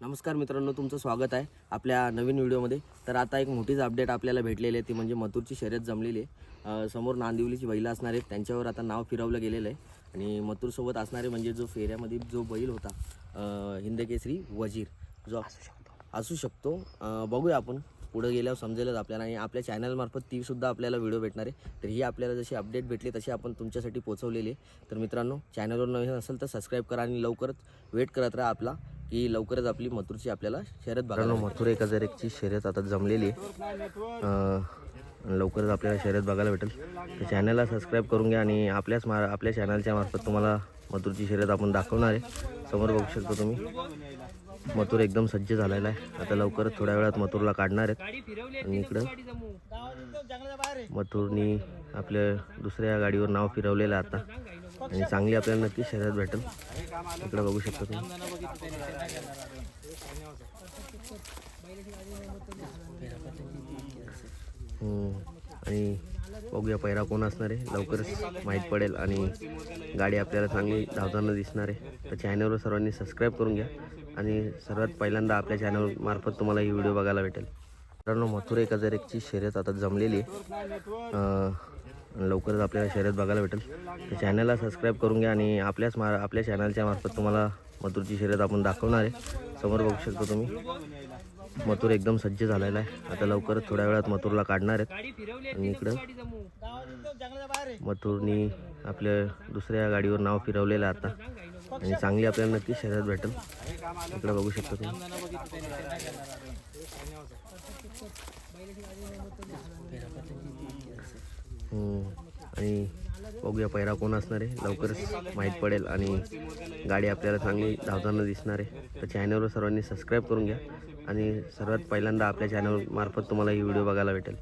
नमस्कार मित्रांनो तुमचं स्वागत आहे आपल्या नवीन व्हिडिओमध्ये. तर आता एक मोठीच अपडेट आपल्याला भेटलेली आहे ती म्हणजे मथुरची शर्यत जमलेली आहे. समोर नांदिवलीची बैलं असणार आहेत त्यांच्यावर आता नाव फिरवलं गेलेलं आहे. आणि मथुरसोबत असणारे म्हणजे जो फेऱ्यामध्ये जो बैल होता हिंदकेसरी वजीर जो असू शकतो. अं, बघूया आपण पुढं गेल्यावर समजेलच आपल्याला. आणि आपल्या चॅनलमार्फत ती सुद्धा आपल्याला व्हिडिओ भेटणार आहे. तर ही आपल्याला जशी अपडेट भेटली तशी आपण तुमच्यासाठी पोहोचवलेली आहे. तर मित्रांनो चॅनलवर नवीन असेल तर सबस्क्राईब करा आणि लवकरच वेट करत राहा आपला की लवकरच आपली मथुरची आपल्याला शर्यत बघायला मथुर एक हजार एकची शर्यत आता जमलेली आहे. लवकरच आपल्याला शर्यत बघायला भेटेल. तर चॅनलला सबस्क्राईब करून घ्या आणि आपल्याच मा आपल्या चॅनलच्या मार्फत तुम्हाला मथुरची शर्यत आपण दाखवणार आहे. समोर बघू शकता तुम्ही. मथुर एकदम सज्ज झालेला आहे. आता लवकरच थोड्या वेळात मथुरला काढणार आहेत. आणि इकडं मथुरनी आपल्या दुसऱ्या गाडीवर नाव फिरवलेलं आता. आणि चांगली आपल्याला नक्की शर्यत भेटेल. इकडं बघू शकता तुम्ही. आणि बघूया पैरा कोण असणार आहे. लवकरच माहीत पडेल आणि गाडी आपल्याला चांगली धावताना दिसणार आहे. तर चॅनलवर सर्वांनी सबस्क्राईब करून घ्या. आणि सर्वात पहिल्यांदा आपल्या चॅनल मार्फत तुम्हाला ही व्हिडिओ बघायला भेटेल. मित्रांनो मथुर एक हजार एकची शर्यत आता जमलेली आहे. लवकरच आपल्याला शर्यत बघायला भेटेल. तर चॅनलला सबस्क्राईब करून घ्या आणि आपल्याच मा आपल्या चॅनलच्या मार्फत तुम्हाला मथुरची शर्यत आपण दाखवणार आहे. समोर बघू शकता तुम्ही. मथुर एकदम सज्ज झालेला आहे. आता लवकरच थोड्या वेळात मथुरला काढणार आहेत. आणि इकडं मथुरनी आपल्या दुसऱ्या गाडीवर नाव फिरवलेलं आहे आता. आणि चांगली आपल्याला नक्की शर्यत भेटेल. इकडे बघू शकता तुम्ही. आणि बघूया पैरा कोण असणार आहे. लवकरच माहीत पडेल आणि गाडी आपल्याला चांगली धावताना दिसणार आहे. तर चॅनलवर सर्वांनी सबस्क्राईब करून घ्या. आणि सर्वात पहिल्यांदा आपल्या चॅनल मार्फत तुम्हाला ही व्हिडिओ बघायला भेटेल.